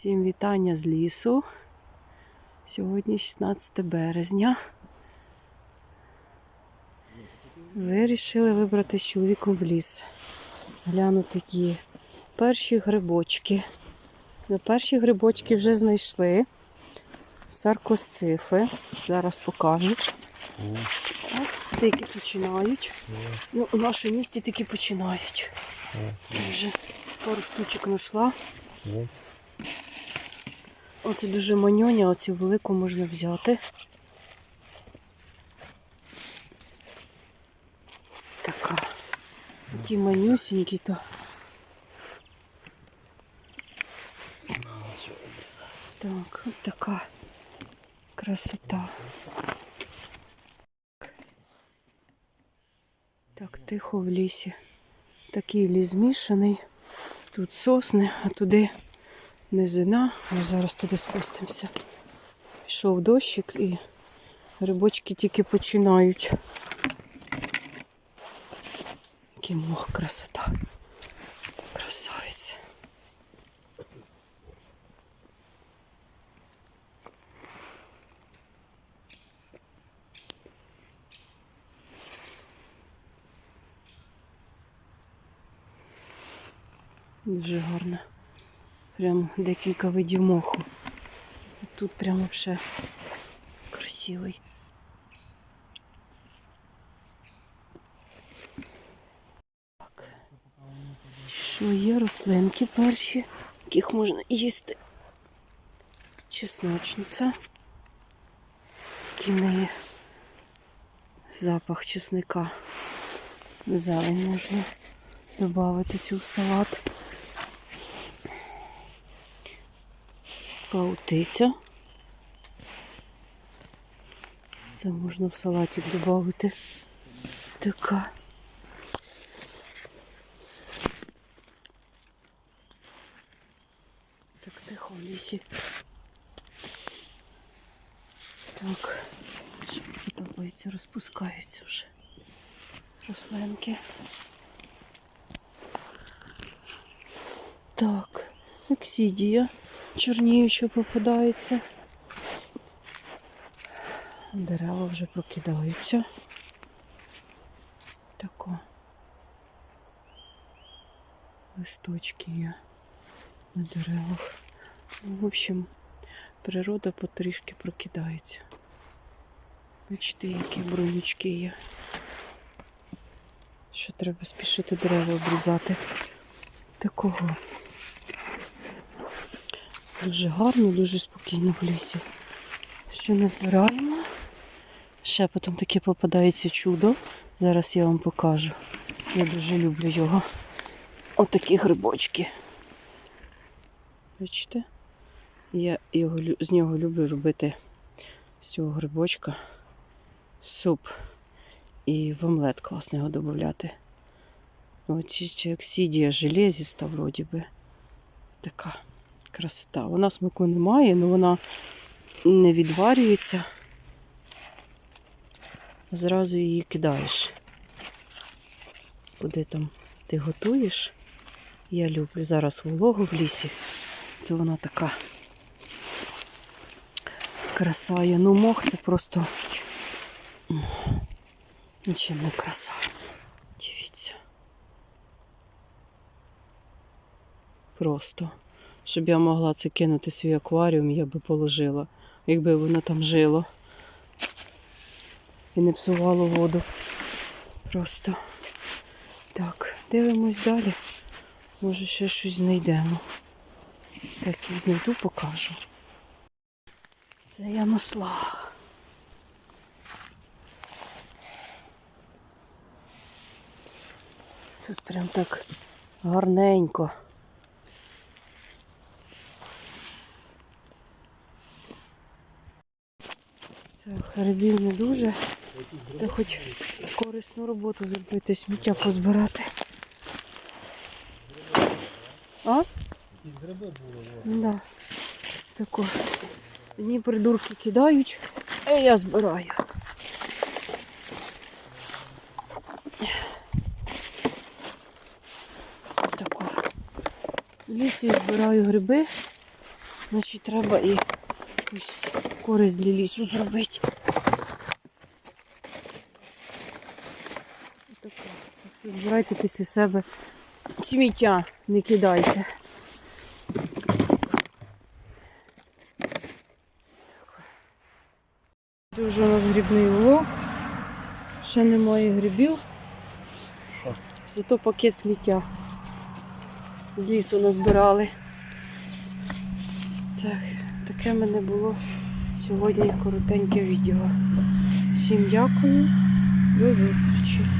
Всім вітання з лісу. Сьогодні 16 березня. Вирішили вибрати з чоловіком в ліс. Глянути такі перші грибочки. Ну, перші грибочки вже знайшли. Саркосцифи. Зараз покажу. Тільки починають. Ну, у нашому місті таки починають. Вже пару штучок знайшла. Оце дуже маньоня, оцю велику можна взяти. Така. Ті манюсінькі то. Так, от така красота. Так, тихо в лісі. Такий ліс змішаний. Тут сосни, а туди низина. Ми зараз туди спустимося. Пішов дощик і грибочки тільки починають. Який мох красота. Красавиця. Дуже гарно. Прям декілька видів моху. Тут прям вообще красивий. Так. Що є рослинки перші, яких можна їсти. Чесночниця. Який в неї запах чесника. Зелень можна додати цю салат. Паутиця. Це можна в салатик додати. Така. Так тихо в лісі. Так. Що подобається, розпускаються вже рослинки. Так, ексідія чорніюча попадається. Дерева вже прокидаються. Тако. Листочки є на деревах. Ну, в общем, природа потрішки прокидається. Бачите, які бронючки є. Що треба спішити дерева обрізати. Такого. Дуже гарно, дуже спокійно в лісі. Що не збираємо? Ще потім таке попадається чудо. Зараз я вам покажу. Я дуже люблю його. Отакі грибочки. Бачите? Я його, з нього люблю робити з цього грибочка суп і в омлет класно його додати. Оці чи оксидія железіста вроді би. Така красота. Вона смаку немає, але вона не відварюється. Зразу її кидаєш. Куди там ти готуєш? Я люблю зараз вологу в лісі. То вона така краса є. Ну, мох це просто нічим не краса. Дивіться. Просто. Щоб я могла це кинути свій акваріум, я би положила, якби воно там жило і не псувало воду. Просто так, дивимось далі. Може ще щось знайдемо. Так, як знайду, покажу. Це я знайшла. Тут прям так гарненько. Так, грибів не дуже. Та хоч корисну роботу зробити, сміття позбирати. А? Гриби були. Да. Тако. Одні придурки кидають, а я збираю. Тако. В лісі збираю гриби, Значить, треба і якусь користь для лісу зробити. Отака. Так що збирайте після себе сміття, не кидайте. Дуже у нас грибний улов. Ще немає грибів. Зато пакет сміття з лісу назбирали. Так, таке в мене було сьогодні коротеньке відео. Всім дякую, до зустрічі.